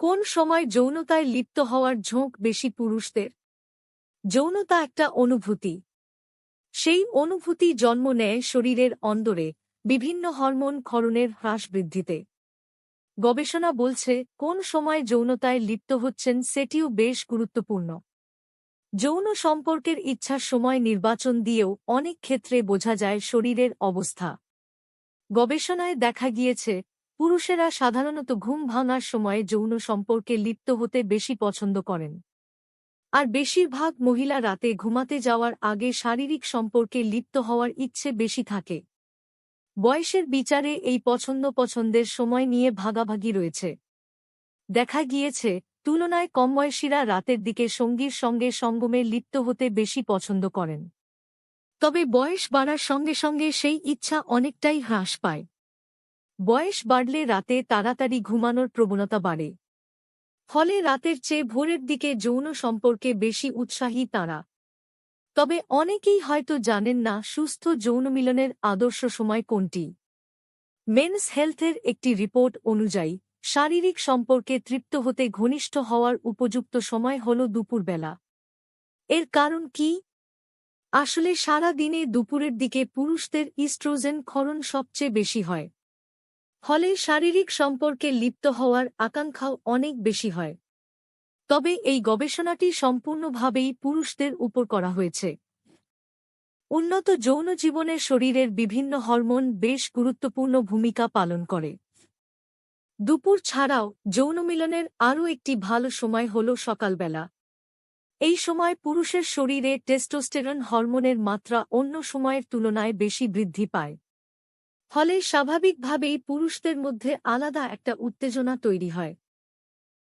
কোন সময় যৌনতায় লিপ্ত হওয়ার ঝোঁক বেশি পুরুষদের? যৌনতা একটা অনুভূতি। সেই অনুভূতি জন্ম নেয় শরীরের অন্দরে, বিভিন্ন হরমোন ক্ষরণের হ্রাস বৃদ্ধিতে। গবেষণা বলছে, কোন সময় যৌনতায় লিপ্ত হচ্ছেন সেটিও বেশ গুরুত্বপূর্ণ। যৌন সম্পর্কের ইচ্ছার সময় নির্বাচন দিয়েও অনেক ক্ষেত্রে বোঝা যায় শরীরের অবস্থা। গবেষণায় দেখা গিয়েছে পুরুষেরা সাধারণত ঘুম ভাঙার সময়ে যৌন সম্পর্কে লিপ্ত হতে বেশি পছন্দ করেন। আর বেশিরভাগ মহিলা রাতে ঘুমাতে যাওয়ার আগে শারীরিক সম্পর্কে লিপ্ত হওয়ার ইচ্ছে বেশি থাকে। বয়সের বিচারে এই পছন্দ পছন্দের সময় নিয়ে ভাগাভাগি রয়েছে। দেখা গিয়েছে, তুলনায় কম বয়সীরা রাতের দিকে সঙ্গীর সঙ্গে সঙ্গমে লিপ্ত হতে বেশি পছন্দ করেন। তবে বয়স বাড়ার সঙ্গে সঙ্গে সেই ইচ্ছা অনেকটাই হ্রাস পায়। বয়স বাড়লে রাতে তাড়াতাড়ি ঘুমানোর প্রবণতা বাড়ে। ফলে রাতের চেয়ে ভোরের দিকে যৌন সম্পর্কে বেশি উৎসাহী তাঁরা। তবে অনেকেই হয়তো জানেন না সুস্থ যৌন মিলনের আদর্শ সময় কোনটি। মেন্স হেলথের একটি রিপোর্ট অনুযায়ী, শারীরিক সম্পর্কে তৃপ্ত হতে ঘনিষ্ঠ হওয়ার উপযুক্ত সময় হল দুপুরবেলা। এর কারণ কি? আসলে সারা দিনে দুপুরের দিকে পুরুষদের ইস্ট্রোজেন ক্ষরণ সবচেয়ে বেশি হয়। ফলে শারীরিক সম্পর্কে লিপ্ত হওয়ার আকাঙ্ক্ষাও অনেক বেশি হয়। তবে এই গবেষণাটি সম্পূর্ণভাবেই পুরুষদের উপর করা হয়েছে। উন্নত যৌন জীবনে শরীরের বিভিন্ন হরমোন বেশ গুরুত্বপূর্ণ ভূমিকা পালন করে। দুপুর ছাড়াও যৌন মিলনের আরও একটি ভালো সময় হল সকালবেলা। এই সময় পুরুষের শরীরে টেস্টোস্টেরন হরমোনের মাত্রা অন্য সময়ের তুলনায় বেশি বৃদ্ধি পায়। ফলে স্বাভাবিকভাবেই পুরুষদের মধ্যে আলাদা একটা উত্তেজনা তৈরি হয়।